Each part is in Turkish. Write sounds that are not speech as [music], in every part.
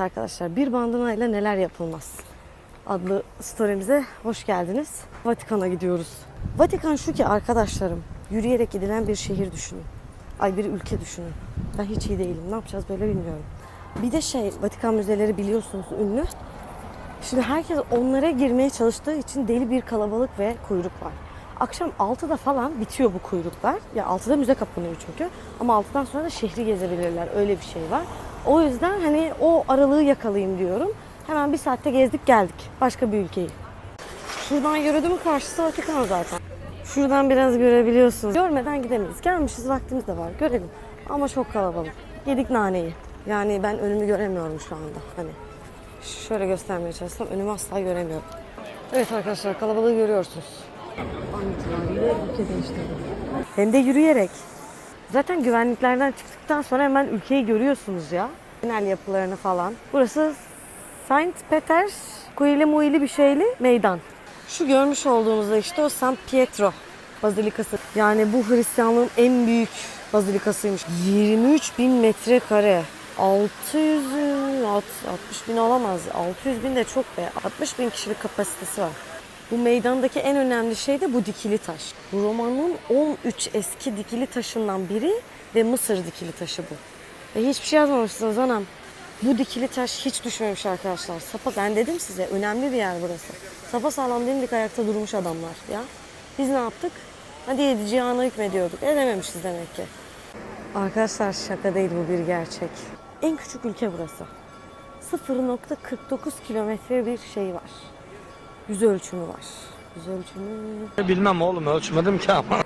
Arkadaşlar bir bandana ile neler yapılmaz adlı story'mize hoş geldiniz. Vatikan'a gidiyoruz. Vatikan şu ki arkadaşlarım yürüyerek gidilen bir şehir düşünün. Ay bir ülke düşünün. Ben hiç iyi değilim. Ne yapacağız böyle bilmiyorum. Bir de şey Vatikan müzeleri biliyorsunuz ünlü. Şimdi herkes onlara girmeye çalıştığı için deli bir kalabalık ve kuyruk var. Akşam 6'da falan bitiyor bu kuyruklar. Ya 6'da müze kapanıyor çünkü. Ama 6'dan sonra da şehri gezebilirler. Öyle bir şey var. O yüzden hani o aralığı yakalayayım diyorum. Hemen bir saatte gezdik geldik. Başka bir ülkeyi. Şuradan yürüdüm karşısı Vatikan zaten. Şuradan biraz görebiliyorsunuz. Görmeden gidemeyiz. Gelmişiz vaktimiz de var. Görelim. Ama çok kalabalık. Yedik naneyi. Yani ben önümü göremiyorum şu anda. Hani şöyle göstermeye çalışsam önümü asla göremiyorum. Evet arkadaşlar kalabalığı görüyorsunuz. Hem de yürüyerek. Zaten güvenliklerden çıktıktan sonra hemen ülkeyi görüyorsunuz ya. Genel yapılarını falan. Burası Saint Peters Kuili Muili bir şeyli meydan. Şu görmüş olduğunuzda işte o San Pietro Bazilikası. Yani bu Hristiyanlığın en büyük bazilikasıymış. 23 bin metrekare. 600, 60 bin olamaz. 600 bin de çok be. 60 bin kişilik kapasitesi var. Bu meydandaki en önemli şey de bu dikili taş. Bu romanın 13 eski dikili taşından biri ve Mısır dikili taşı bu. Ve hiçbir şey yazmamışsınız anam. Bu dikili taş hiç düşmemiş arkadaşlar. Sapa ben dedim size önemli bir yer burası. Sapa sağlam dimdik ayakta durmuş adamlar ya. Biz ne yaptık? Hadi yedi cihana hükmediyorduk. Edememişiz demek ki. Arkadaşlar şaka değil bu bir gerçek. En küçük ülke burası. 0.49 kilometre bir şey var. Yüz ölçümü var. Yüz ölçümü Bilmem oğlum ölçmedim ki ama.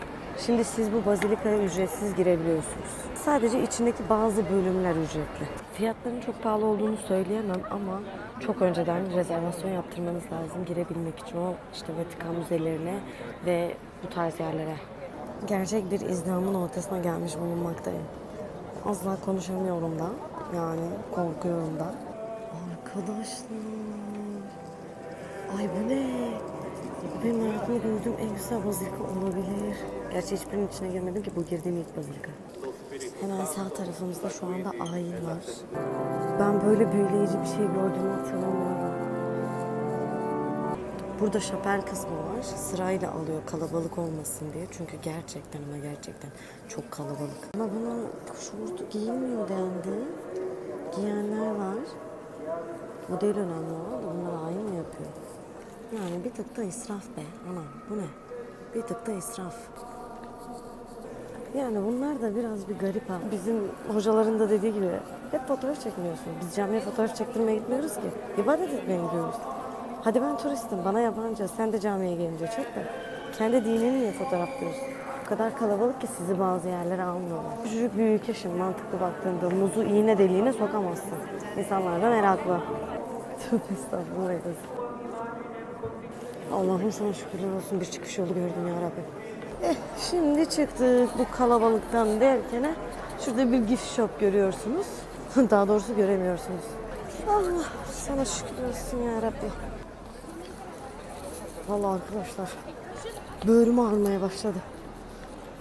Şimdi siz bu bazilikaya ücretsiz girebiliyorsunuz. Sadece içindeki bazı bölümler ücretli. Fiyatların çok pahalı olduğunu söyleyemem ama çok önceden rezervasyon yaptırmanız lazım girebilmek için o işte Vatikan müzelerine ve bu tarz yerlere. Gerçek bir izdihamın ortasına gelmiş bulunmaktayım. Asla konuşamıyorum da. Yani korkuyorum da. Arkadaşlar. Ay bu ne? Benim hayatımda gördüğüm en güzel bazilika olabilir. Gerçi hiçbirinin içine girmedim ki bu girdiğim ilk bazilika. Hemen sağ tarafımızda şu anda ayin var. Ben böyle büyüleyici bir şey gördüğümü hatırlamıyorum. Burada şapel kısmı var. Sırayla alıyor kalabalık olmasın diye. Çünkü gerçekten ama gerçekten çok kalabalık. Ama buna şortu giyilmiyor dendi. Giyenler var. Değil önemli olan bunlar ayin mi yapıyor? Yani bir tık da israf be. Anam bu ne? Bir tık da israf. Yani bunlar da biraz bir garip ha. Bizim hocaların da dediği gibi hep fotoğraf çekmiyorsun. Biz camiye fotoğraf çektirmeye gitmiyoruz ki. İbadet etmeye gidiyoruz. Hadi ben turistim, bana yabancı. Sen de camiye gelince çek de. Kendi dinini niye fotoğraflıyorsun? O kadar kalabalık ki sizi bazı yerlere almıyorlar. Bir ülke şimdi mantıklı baktığında muzu iğne deliğine sokamazsın. İnsanlar da meraklı. [laughs] Tövbe estağfurullah. Allah'ım sana şükürler olsun bir çıkış yolu gördüm ya Rabbi. Eh, şimdi çıktık bu kalabalıktan derken şurada bir gift shop görüyorsunuz. [laughs] Daha doğrusu göremiyorsunuz. Allah sana şükürler olsun ya Rabbi. Vallahi arkadaşlar böğrüm ağrımaya başladı.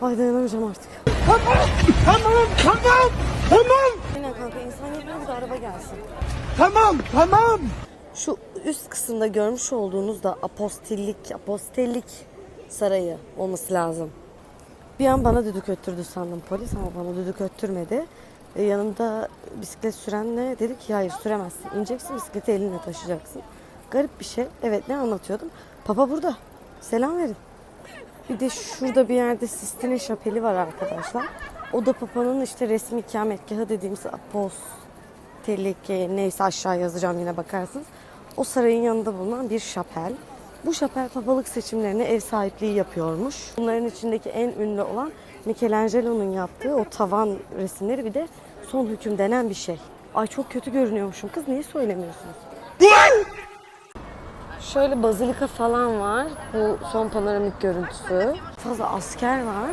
Ay dayanamayacağım artık. Tamam tamam tamam Aynen kanka insan bir de araba gelsin. tamam tamam. Şu üst kısımda görmüş olduğunuz da apostellik, apostellik sarayı olması lazım. Bir an bana düdük öttürdü sandım polis ama bana düdük öttürmedi. E, yanımda bisiklet sürenle dedi ki hayır süremezsin. İneceksin bisikleti elinle taşıyacaksın. Garip bir şey. Evet ne anlatıyordum? Papa burada. Selam verin. Bir de şurada bir yerde Sistine Şapeli var arkadaşlar. O da Papa'nın işte resmi ikametgahı dediğimiz apostellik e, neyse aşağı yazacağım yine bakarsınız. O sarayın yanında bulunan bir şapel. Bu şapel papalık seçimlerine ev sahipliği yapıyormuş. Bunların içindeki en ünlü olan Michelangelo'nun yaptığı o tavan resimleri bir de son hüküm denen bir şey. Ay çok kötü görünüyormuşum kız niye söylemiyorsunuz? Şöyle bazilika falan var. Bu son panoramik görüntüsü. Fazla asker var.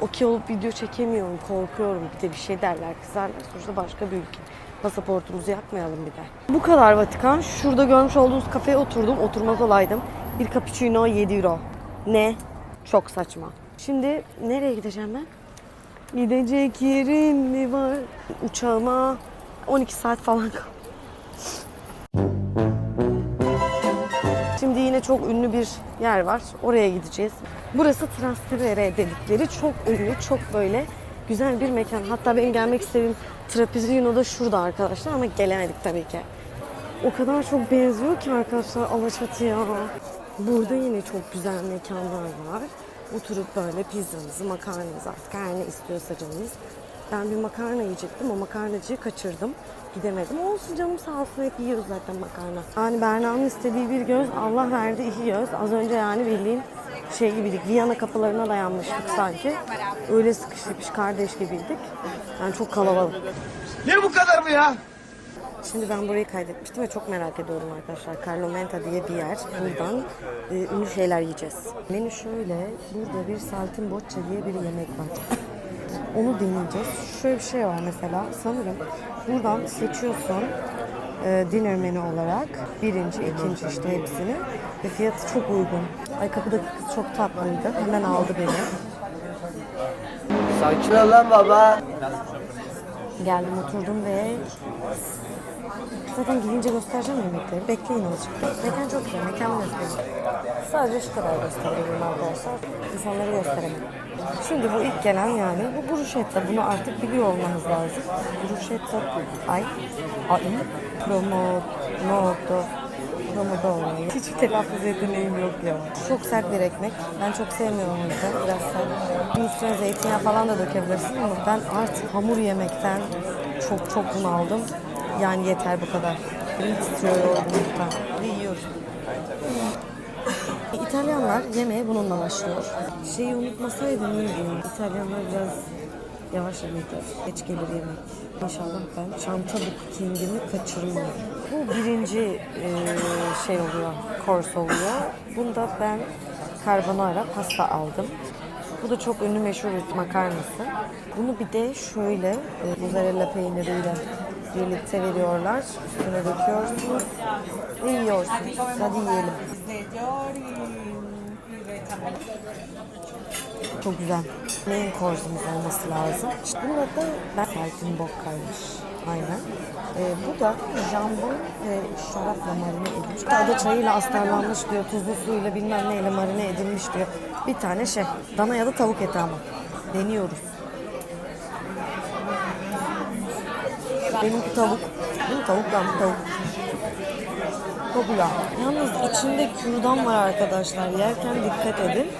Okey olup video çekemiyorum, korkuyorum. Bir de bir şey derler, kızarlar. Sonuçta başka bir ülke. Pasaportumuzu yapmayalım bir de. Bu kadar Vatikan. Şurada görmüş olduğunuz kafeye oturdum. Oturmaz olaydım. Bir cappuccino 7 euro. Ne? Çok saçma. Şimdi nereye gideceğim ben? Gidecek yerim mi var? Uçağıma 12 saat falan. Şimdi yine çok ünlü bir yer var. Oraya gideceğiz. Burası Trastevere dedikleri çok ünlü, çok böyle güzel bir mekan. Hatta benim gelmek istediğim Trapezuino da şurada arkadaşlar ama gelemedik tabii ki. O kadar çok benziyor ki arkadaşlar Alaçatı'ya. Burada yine çok güzel mekanlar var. Oturup böyle pizzanızı, makarnanızı artık her ne istiyorsa canınız. Ben bir makarna yiyecektim. O makarnacıyı kaçırdım. Gidemedim. Olsun canım sağ olsun hep yiyoruz zaten makarna. Yani Berna'nın istediği bir göz Allah verdi iki göz. Az önce yani bildiğin şey gibiydik. Viyana kapılarına dayanmıştık sanki. Öyle sıkışmış kardeş gibiydik. Yani çok kalabalık. Ne bu kadar mı ya? Şimdi ben burayı kaydetmiştim ve çok merak ediyorum arkadaşlar. Carlo Menta diye bir yer. Buradan e, ünlü şeyler yiyeceğiz. Menü şöyle. Burada bir saltimboccia diye bir yemek var. Onu deneyeceğiz. Şöyle bir şey var mesela. Sanırım buradan seçiyorsun e, dinner menü olarak. Birinci, ikinci işte hepsini. Ve fiyatı çok uygun. Ay kapıdaki kız çok tatlıydı. Hemen aldı beni. Sakin ol lan baba. Geldim oturdum ve zaten gidince göstereceğim yemekleri. Bekleyin azıcık. Mekan çok güzel. Mekan göstereyim. Sadece şu kadar gösterebilirim arkadaşlar. İnsanları gösteremem. Şimdi bu ilk gelen yani bu bruschetta. Bunu artık biliyor olmanız lazım. Bruschetta ay ay promo noto Pomodoro. Hiç telaffuz yeteneğim yok ya. Çok sert bir ekmek. Ben çok sevmiyorum o. Biraz sert. Üstüne zeytinyağı falan da dökebilirsin ama ben artık hamur yemekten çok çok bunaldım. Yani yeter bu kadar. Elim titriyor yorgunluktan. Ve yiyoruz. [laughs] İtalyanlar yemeğe bununla başlıyor. Şeyi unutmasaydım iyiydi. İtalyanlar biraz yavaş yemek. Geç gelir yemek. İnşallah ben çanta bookingimi kaçırmam. Bu birinci e, şey oluyor, course oluyor. Bunda ben carbonara pasta aldım. Bu da çok ünlü meşhur makarnası. Bunu bir de şöyle e, mozzarella peyniriyle birlikte veriyorlar. Üstüne döküyorsunuz ve yiyorsunuz. Hadi yiyelim. Çok güzel. Main course'umuz olması lazım. İşte burada da ben Serpin Bokka'ymış. Aynen. Ee, bu da jambon ve şarapla marine edilmiş. Ada çayıyla astarlanmış diyor. Tuzlu suyla bilmem neyle marine edilmiş diyor. Bir tane şey. Dana ya da tavuk eti ama. Deniyoruz. Benimki tavuk. Bu tavuk ben bu tavuk. Güzel. Yalnız içinde kürdan var arkadaşlar. Yerken dikkat edin.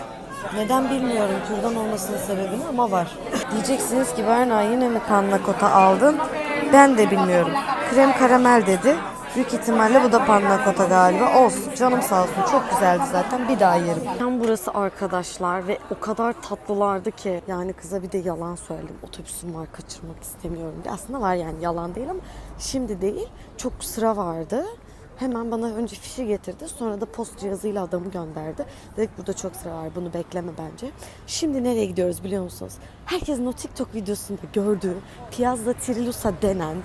Neden bilmiyorum kürdan olmasının sebebini ama var. Diyeceksiniz ki Berna yine mi panna cotta aldın? Ben de bilmiyorum. Krem karamel dedi. Büyük ihtimalle bu da panna cotta galiba. Olsun canım sağ olsun. Çok güzeldi zaten. Bir daha yerim. Tam burası arkadaşlar ve o kadar tatlılardı ki. Yani kıza bir de yalan söyledim. Otobüsüm var kaçırmak istemiyorum. diye. Aslında var yani yalan değil ama şimdi değil. Çok sıra vardı. Hemen bana önce fişi getirdi. Sonra da post cihazıyla adamı gönderdi. Dedik burada çok sıra var. Bunu bekleme bence. Şimdi nereye gidiyoruz biliyor musunuz? Herkesin o TikTok videosunda gördüğü Piazza Trilusa denen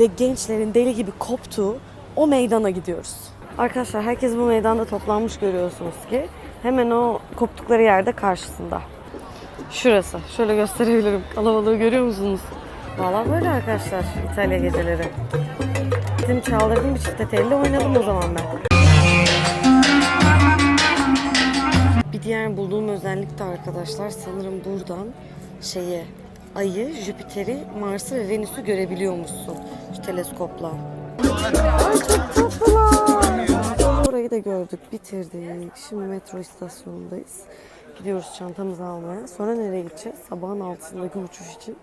ve gençlerin deli gibi koptuğu o meydana gidiyoruz. Arkadaşlar herkes bu meydanda toplanmış görüyorsunuz ki. Hemen o koptukları yerde karşısında. Şurası. Şöyle gösterebilirim. Kalabalığı görüyor musunuz? Valla böyle arkadaşlar İtalya geceleri. Gittim çaldırdım bir çifte telli oynadım o zaman ben. Bir diğer bulduğum özellik de arkadaşlar sanırım buradan şeyi Ayı, Jüpiter'i, Mars'ı ve Venüs'ü görebiliyormuşsun şu teleskopla. Ay çok tatlılar. Orayı da gördük, bitirdik. Şimdi metro istasyonundayız. Gidiyoruz çantamızı almaya. Sonra nereye gideceğiz? Sabahın altısındaki uçuş için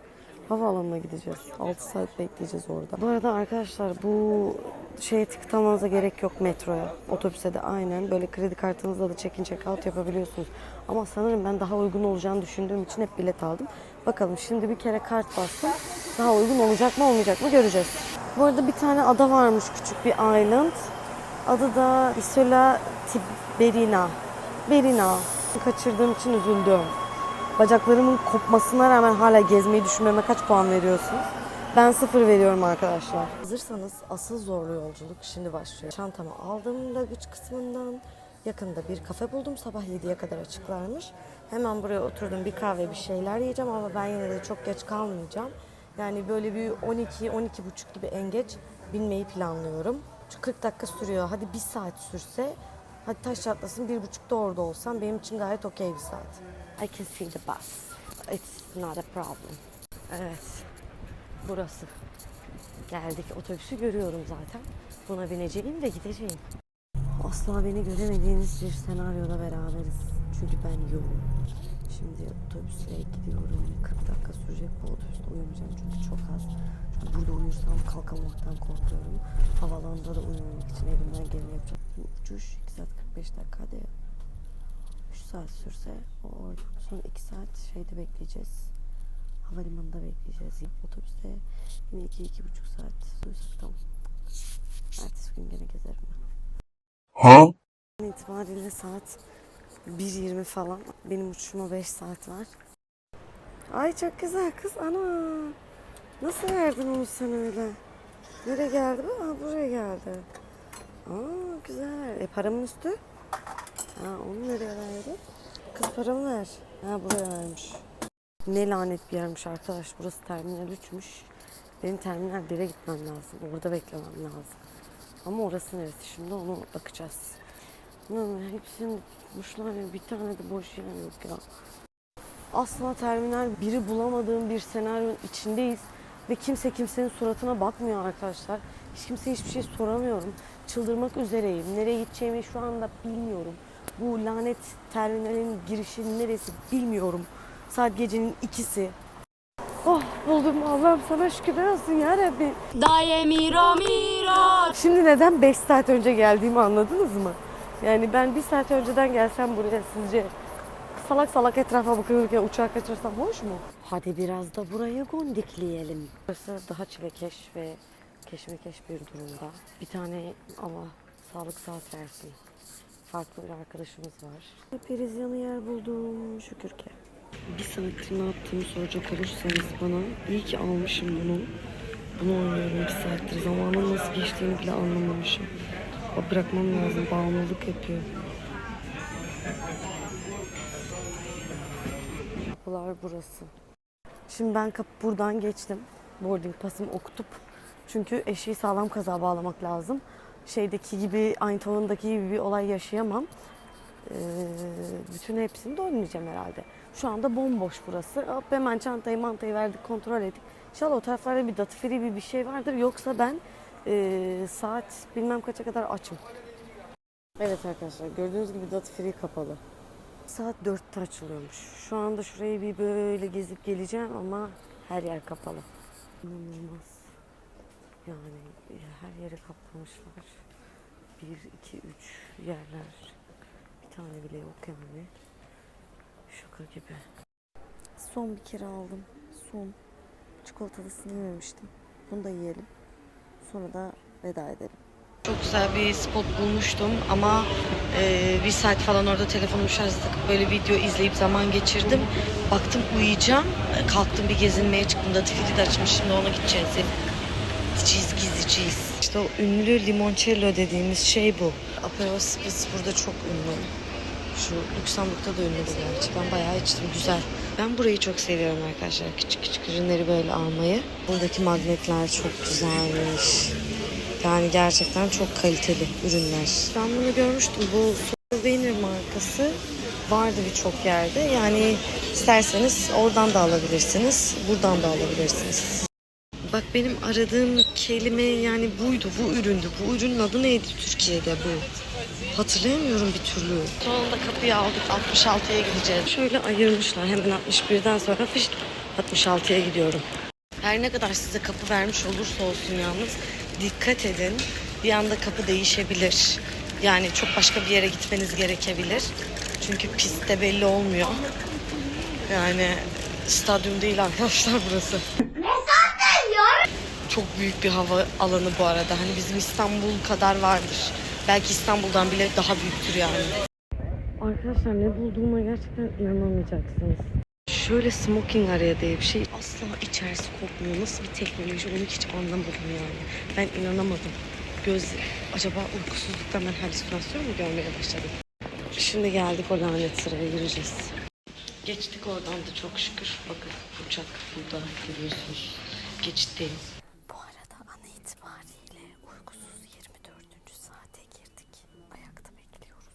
havaalanına gideceğiz. 6 saat bekleyeceğiz orada. Bu arada arkadaşlar bu şeye tıklamanıza gerek yok metroya. Otobüse de aynen böyle kredi kartınızla da check-in check-out yapabiliyorsunuz. Ama sanırım ben daha uygun olacağını düşündüğüm için hep bilet aldım. Bakalım şimdi bir kere kart bastım. Daha uygun olacak mı olmayacak mı göreceğiz. Bu arada bir tane ada varmış küçük bir island. Adı da Isola Tiberina. Berina. Kaçırdığım için üzüldüm. Bacaklarımın kopmasına rağmen hala gezmeyi düşünmeme kaç puan veriyorsunuz? Ben sıfır veriyorum arkadaşlar. Hazırsanız asıl zorlu yolculuk şimdi başlıyor. Çantamı aldım luggage kısmından. Yakında bir kafe buldum. Sabah 7'ye kadar açıklarmış. Hemen buraya oturdum. Bir kahve bir şeyler yiyeceğim ama ben yine de çok geç kalmayacağım. Yani böyle bir 12-12.30 gibi en geç binmeyi planlıyorum. Çünkü 40 dakika sürüyor. Hadi bir saat sürse Hadi taş çatlasın bir buçukta orada olsam benim için gayet okey bir saat. I can see the bus. It's not a problem. Evet. Burası. Geldik. Otobüsü görüyorum zaten. Buna bineceğim ve gideceğim. Asla beni göremediğiniz bir senaryoda beraberiz. Çünkü ben yoğum. Şimdi otobüsle gidiyorum. 40 dakika sürecek bu otobüste uyumayacağım çünkü çok az. Çünkü burada uyursam kalkamamaktan korkuyorum. Havalanında da uyumamak için elimden geleni yapacağım. Uçuş 2 saat 45 dakika hadi. 3 saat sürse orada son 2 saat şeyde bekleyeceğiz. Havalimanında bekleyeceğiz. Otobüste yine 2-2,5 saat uyusak tamam. Ertesi gün gene gezerim ben. Huh? itibariyle saat 1.20 falan. Benim uçuşuma 5 saat var. Ay çok güzel kız. Ana. Nasıl verdin onu sen öyle? Nereye geldi bu? Aa, buraya geldi. Aa güzel. E paramın üstü? Ha onu nereye verdi? Kız paramı ver. Ha buraya vermiş. Ne lanet bir yermiş arkadaş. Burası terminal 3'müş. Benim terminal 1'e gitmem lazım. Orada beklemem lazım. Ama orası neresi şimdi onu bakacağız. Lan hepsini tutmuşlar ya bir tane de boş yer yok ya. Asla terminal biri bulamadığım bir senaryonun içindeyiz. Ve kimse kimsenin suratına bakmıyor arkadaşlar. Hiç kimseye hiçbir şey soramıyorum. Çıldırmak üzereyim. Nereye gideceğimi şu anda bilmiyorum. Bu lanet terminalin girişi neresi bilmiyorum. Saat gecenin ikisi. Oh buldum Allah'ım sana şükürler olsun ya Rabbi. Daje miro miro Şimdi neden 5 saat önce geldiğimi anladınız mı? Yani ben bir saat önceden gelsem buraya sizce salak salak etrafa bakıyorken uçağı kaçırsam hoş mu? Hadi biraz da buraya gondikleyelim. Burası daha çilekeş ve keşmekeş bir durumda. Bir tane Allah sağlık saat versin. Farklı bir arkadaşımız var. Perizyanı yer buldum şükür ki. Bir saattir ne yaptığımı soracak olursanız bana iyi ki almışım bunu. Bunu oynuyorum bir saattir. Zamanın nasıl geçtiğini bile anlamamışım. O bırakmam lazım. Bağımlılık yapıyor. Kapılar burası. Şimdi ben kapı buradan geçtim. Boarding pasımı okutup. Çünkü eşeği sağlam kaza bağlamak lazım. Şeydeki gibi, Eindhoven'daki gibi bir olay yaşayamam. Ee, bütün hepsini de oynayacağım herhalde. Şu anda bomboş burası. Hop hemen çantayı mantayı verdik kontrol ettik. İnşallah o taraflarda bir datı free bir bir şey vardır. Yoksa ben e, saat bilmem kaça kadar açım. Evet arkadaşlar gördüğünüz gibi datı free kapalı. Saat 4'te açılıyormuş. Şu anda şurayı bir böyle gezip geleceğim ama her yer kapalı. İnanılmaz. Yani her yeri kaplamışlar. 1, 2, 3 yerler. Bir tane bile yok yani. Şaka gibi. Son bir kere aldım. Son. Çikolatalısını yememiştim. Bunu da yiyelim. Sonra da veda edelim. Çok güzel bir spot bulmuştum ama e, bir saat falan orada telefonumu şarj takıp böyle video izleyip zaman geçirdim. Baktım uyuyacağım. E, Kalktım bir gezinmeye çıktım. Da Tifili de açmış. Şimdi ona gideceğiz. Gizleyeceğiz. İşte o ünlü limoncello dediğimiz şey bu. Aperol Spritz burada çok ünlü. Şu Lüksemburg'da da ünlü bu gerçi. Ben bayağı içtim. Güzel. Ben burayı çok seviyorum arkadaşlar. Küçük küçük ürünleri böyle almayı. Buradaki magnetler çok güzelmiş. Yani gerçekten çok kaliteli ürünler. Ben bunu görmüştüm. Bu Souvenir markası vardı birçok yerde. Yani isterseniz oradan da alabilirsiniz. Buradan da alabilirsiniz. Bak benim aradığım kelime yani buydu, bu üründü. Bu ürünün adı neydi Türkiye'de bu? Hatırlayamıyorum bir türlü. Sonunda kapıyı aldık. 66'ya gideceğiz. Şöyle ayırmışlar. Hemen 61'den sonra fış 66'ya gidiyorum. Her ne kadar size kapı vermiş olursa olsun yalnız dikkat edin. Bir anda kapı değişebilir. Yani çok başka bir yere gitmeniz gerekebilir. Çünkü pistte belli olmuyor. Yani stadyum değil arkadaşlar burası. Çok büyük bir hava alanı bu arada. Hani bizim İstanbul kadar vardır. Belki İstanbul'dan bile daha büyüktür yani. Arkadaşlar ne bulduğuma gerçekten inanamayacaksınız. Şöyle smoking area diye bir şey asla içerisi kokmuyor. Nasıl bir teknoloji onu hiç anlamadım yani. Ben inanamadım. Göz acaba uykusuzluktan ben halüsinasyon mu görmeye başladım? Şimdi geldik o lanet sıraya gireceğiz. Geçtik oradan da çok şükür. Bakın uçak burada görüyorsunuz. Geçitteyim. Bu arada an itibariyle uykusuz 24. saate girdik. Ayakta bekliyoruz.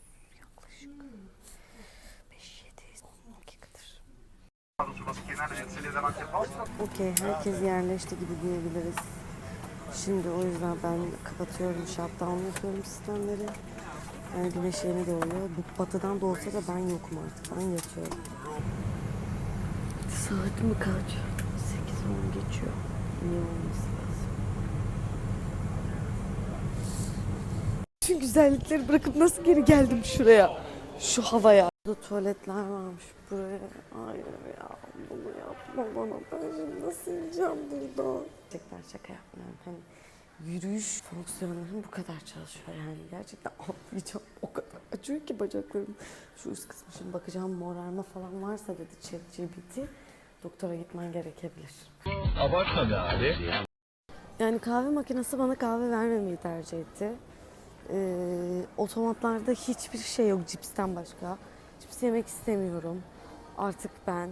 Okey, herkes yerleşti gibi diyebiliriz. Şimdi o yüzden ben kapatıyorum, shutdown yapıyorum sistemleri. Yani güneş yeni doğuyor. Bu batıdan da olsa da ben yokum artık. Ben yatıyorum. Saat mi kaç? 8-10 geçiyor. Niye olması lazım? Şu güzellikleri bırakıp nasıl geri geldim şuraya? Şu havaya. Burada tuvaletler varmış buraya. Hayır ya bunu yapma bana. Ben şimdi nasıl ineceğim buradan? Gerçekten şaka yapmıyorum. Hani yürüyüş fonksiyonlarım bu kadar çalışıyor. Yani gerçekten atlayacağım. [laughs] O kadar acıyor ki bacaklarım. Şu üst kısmı şimdi bakacağım morarma falan varsa dedi ChatGPT. Doktora gitmen gerekebilir. Abartma be abi. Yani kahve makinesi bana kahve vermemeyi tercih etti. Ee, otomatlarda hiçbir şey yok cipsten başka. Cips yemek istemiyorum. Artık ben.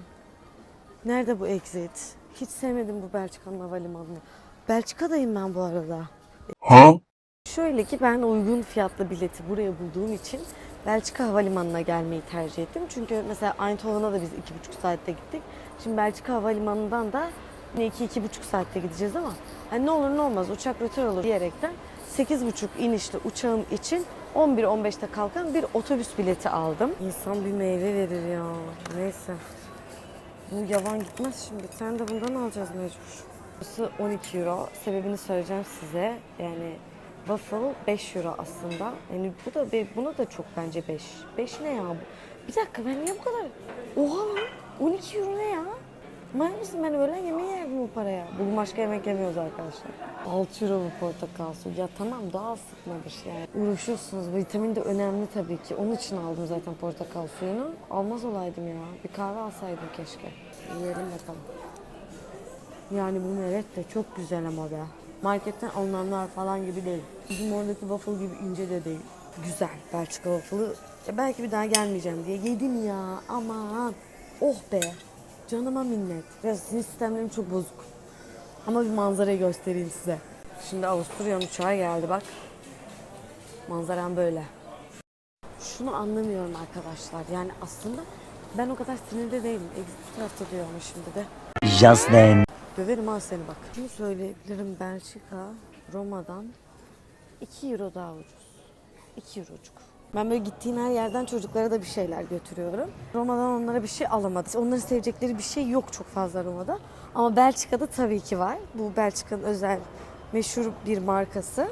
Nerede bu exit? Hiç sevmedim bu Belçika'nın havalimanını. Belçika'dayım ben bu arada. Ha? Şöyle ki ben uygun fiyatlı bileti buraya bulduğum için Belçika Havalimanı'na gelmeyi tercih ettim. Çünkü mesela Eindhoven'a da biz iki buçuk saatte gittik. Şimdi Belçika Havalimanı'ndan da yine iki, iki buçuk saatte gideceğiz ama hani ne olur ne olmaz uçak rötar olur diyerekten 8.30 inişli uçağım için 11-15'te kalkan bir otobüs bileti aldım. İnsan bir meyve verir ya. Neyse. Bu yavan gitmez şimdi. Sen de bundan alacağız mecbur. Burası 12 euro. Sebebini söyleyeceğim size. Yani waffle 5 euro aslında. Yani bu da buna da çok bence 5. 5 ne ya bu? Bir dakika ben niye bu kadar? Oha lan 12 euro ne ya? Manyak mısın ben öğlen yemeği yerdim bu paraya. Bugün başka yemek yemiyoruz arkadaşlar. 6 euro bu portakal suyu. Ya tamam doğal sıkmadır yani. Uğraşıyorsunuz. Vitamin de önemli tabii ki. Onun için aldım zaten portakal suyunu. Almaz olaydım ya. Bir kahve alsaydım keşke. Yiyelim bakalım. Yani bu meret de çok güzel ama be. Marketten alınanlar falan gibi değil. Bizim oradaki waffle gibi ince de değil. Güzel Belçika waffle'ı. Belki bir daha gelmeyeceğim diye yedim ya. Aman. Oh be. Canıma minnet. Biraz sinir sistemlerim çok bozuk. Ama bir manzarayı göstereyim size. Şimdi Avusturya uçağı geldi bak. Manzaram böyle. Şunu anlamıyorum arkadaşlar. Yani aslında ben o kadar sinirde değilim. Exit tarafta diyor ama şimdi de. Just then. Döverim ha seni bak. Şunu söyleyebilirim Belçika Roma'dan 2 euro daha ucuz. 2 eurocuk. Ben böyle gittiğim her yerden çocuklara da bir şeyler götürüyorum. Roma'dan onlara bir şey alamadım. Onların sevecekleri bir şey yok çok fazla Roma'da. Ama Belçika'da tabii ki var. Bu Belçika'nın özel meşhur bir markası.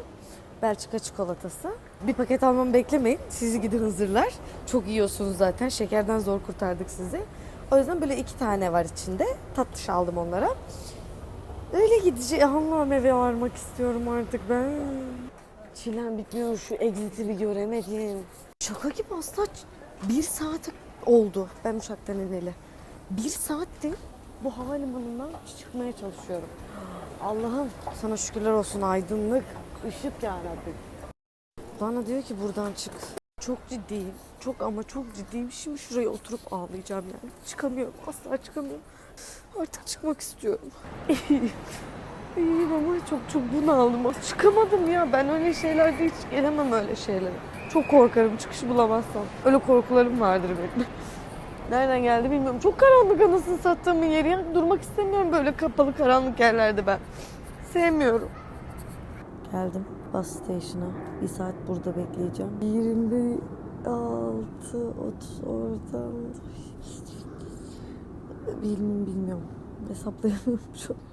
Belçika çikolatası. Bir paket almamı beklemeyin. Sizi gidin hazırlar. Çok yiyorsunuz zaten. Şekerden zor kurtardık sizi. O yüzden böyle iki tane var içinde. Tatlış aldım onlara. Öyle gideceğim. Allah'ım eve varmak istiyorum artık ben. Çilem bitmiyor şu exit'i bir göremedim. Şaka gibi aslında bir saat oldu ben uçaktan ineli. Bir saattir bu havalimanından çıkmaya çalışıyorum. Allah'ım sana şükürler olsun aydınlık, ışık yarabbim. Bana diyor ki buradan çık. Çok ciddiyim. Çok ama çok ciddiyim. Şimdi şuraya oturup ağlayacağım yani. Çıkamıyorum. Asla çıkamıyorum. Artık çıkmak istiyorum. [laughs] İyiyim ama çok çok bunaldım. Çıkamadım ya. Ben öyle şeylerde hiç gelemem öyle şeylere. Çok korkarım çıkışı bulamazsam. Öyle korkularım vardır benim. [laughs] Nereden geldi bilmiyorum. Çok karanlık anasını sattığımın yeri. Ya. Durmak istemiyorum böyle kapalı karanlık yerlerde ben. Sevmiyorum. Geldim bus station'a. Bir saat burada bekleyeceğim. 26, 30 oradan. Bilmiyorum, bilmiyorum. Hesaplayamıyorum şu an.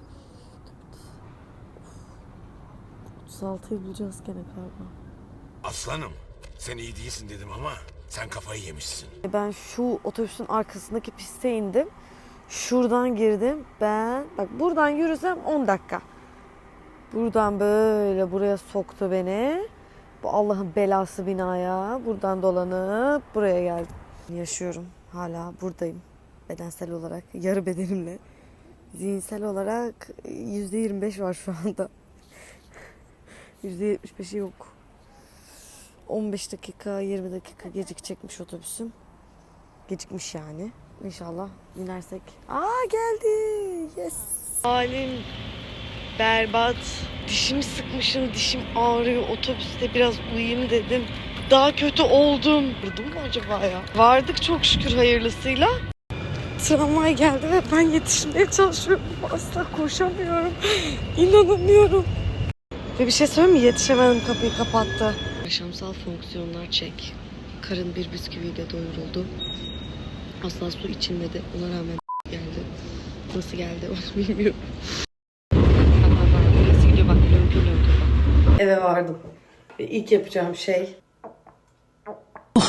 36'yı bulacağız gene galiba. Aslanım, sen iyi değilsin dedim ama sen kafayı yemişsin. Ben şu otobüsün arkasındaki piste indim. Şuradan girdim. Ben bak buradan yürüsem 10 dakika. Buradan böyle buraya soktu beni. Bu Allah'ın belası binaya. Buradan dolanıp buraya geldim. Yaşıyorum. Hala buradayım. Bedensel olarak yarı bedenimle. Zihinsel olarak %25 var şu anda. %75'i yok. 15 dakika, 20 dakika gecikecekmiş otobüsüm. Gecikmiş yani. İnşallah inersek. Aa geldi. Yes. Halim berbat. Dişimi sıkmışım. Dişim ağrıyor. Otobüste biraz uyuyayım dedim. Daha kötü oldum. Vurdum mu acaba ya? Vardık çok şükür hayırlısıyla. tramvay geldi ve ben yetişmeye çalışıyorum. Asla koşamıyorum. İnanamıyorum. Ve bir şey söyleyeyim mi? Yetişemedim kapıyı kapattı. Yaşamsal fonksiyonlar çek. Karın bir bisküviyle doyuruldu. Asla su içilmedi. Ona rağmen [laughs] geldi. Nasıl geldi onu [laughs] bilmiyorum. Nasıl gidiyor bak. Lönkür lönkür bak. Eve vardım. Ve ilk yapacağım şey [sighs]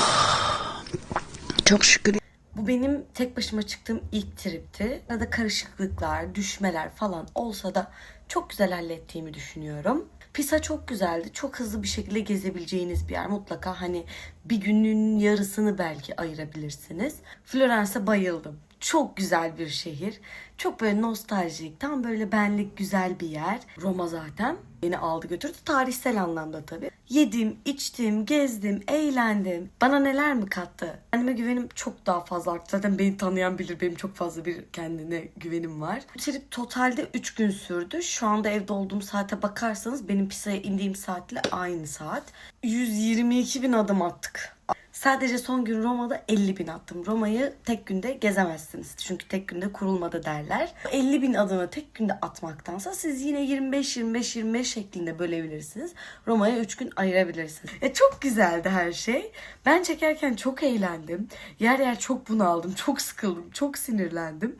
Çok şükür. Bu benim tek başıma çıktığım ilk tripti. Arada karışıklıklar, düşmeler falan olsa da çok güzel hallettiğimi düşünüyorum. Pisa çok güzeldi. Çok hızlı bir şekilde gezebileceğiniz bir yer. Mutlaka hani bir günün yarısını belki ayırabilirsiniz. Florence'e bayıldım. Çok güzel bir şehir. Çok böyle nostaljik, tam böyle benlik güzel bir yer. Roma zaten beni aldı götürdü. Tarihsel anlamda tabii. Yedim, içtim, gezdim, eğlendim. Bana neler mi kattı? Kendime güvenim çok daha fazla arttı. Zaten beni tanıyan bilir benim çok fazla bir kendine güvenim var. Bu trip totalde 3 gün sürdü. Şu anda evde olduğum saate bakarsanız benim Pisa'ya indiğim saatle aynı saat. 122 bin adım attık. Sadece son gün Roma'da 50 bin attım. Roma'yı tek günde gezemezsiniz. Çünkü tek günde kurulmadı derler. 50 bin adımı tek günde atmaktansa siz yine 25-25-25 şeklinde bölebilirsiniz. Roma'ya 3 gün ayırabilirsiniz. E çok güzeldi her şey. Ben çekerken çok eğlendim. Yer yer çok bunaldım, çok sıkıldım, çok sinirlendim.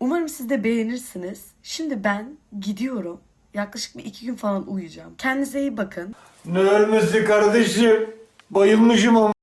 Umarım siz de beğenirsiniz. Şimdi ben gidiyorum. Yaklaşık bir iki gün falan uyuyacağım. Kendinize iyi bakın. Ne ölmesi kardeşim? Bayılmışım ama.